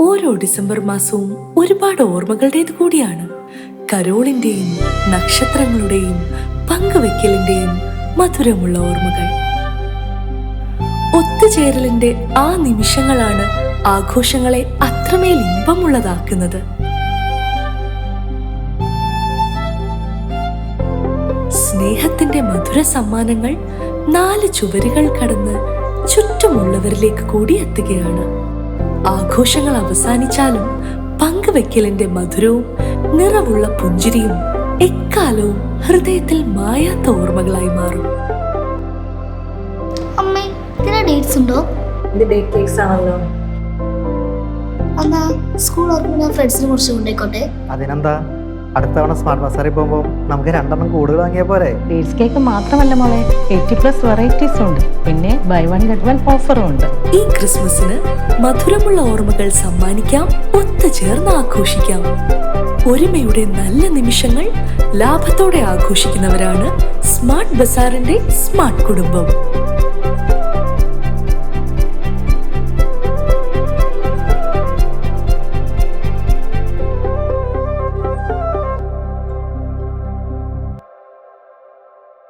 ഓരോ ഡിസംബർ മാസവും ഒരുപാട് ഓർമ്മകളുടേത് കൂടിയാണ്. കരോളിന്റെയും നക്ഷത്രങ്ങളുടെയും പങ്കുവെക്കലിന്റെയും മധുരമുള്ള ഓർമ്മകൾ. ഒത്തുചേരലിന്റെ ആ നിമിഷങ്ങളാണ് ആഘോഷങ്ങളെ അത്രമേൽ ഇമ്പമുള്ളതാക്കുന്നത്. സ്നേഹത്തിന്റെ മധുര സമ്മാനങ്ങൾ നാല് ചുവരുകൾ കടന്ന് ചുറ്റുമുള്ളവരിലേക്ക് കൂടി എത്തുകയാണ് ആഘോഷങ്ങൾ അവസാനിച്ചാലും പങ്കുവെക്കലിന്റെ മധുരവും നിറവുള്ള പുഞ്ചിരിയും എക്കാലവും ഹൃദയത്തിൽ മായാത്ത ഓർമ്മകളായി മാറും. അമ്മേ ഇതിന് ഡേറ്റ്സ് ഉണ്ടോ? ഇത് ഡേറ്റ് കേക്സ് ആണല്ലോ? എന്നാ സ്കൂൾ ഓർമ്മ ഫ്രണ്ട്സിനെ കുറിച്ച് കൊണ്ടേക്കോട്ടെ അതിനെന്താ? അടുത്ത തവണ സ്മാർട്ട് ബസാറിൽ പോകുമ്പോൾ നമുക്ക് രണ്ടെണ്ണം കൂടുതൽ വാങ്ങിയ പോരെ? ഡേറ്റ്സ് കേക്ക് മാത്രമല്ല മോളെ എയ്റ്റി പ്ലസ് വെറൈറ്റീസ് ഉണ്ട്. പിന്നെ ബൈ വൺ ഗെറ്റ് വൺ ഓഫറും ഉണ്ട്. ഈ ക്രിസ്മസിന് മധുരമുള്ള ഓർമ്മകൾ സമ്മാനിക്കാം ഒത്തുചേർന്ന് ആഘോഷിക്കാം. ഒരുമയുടെ നല്ല നിമിഷങ്ങൾ ലാഭത്തോടെ ആഘോഷിക്കുന്നവരാണ് സ്മാർട്ട് ബസാറിന്റെ സ്മാർട്ട് കുടുംബം.